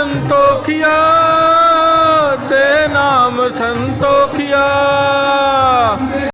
অনন্ত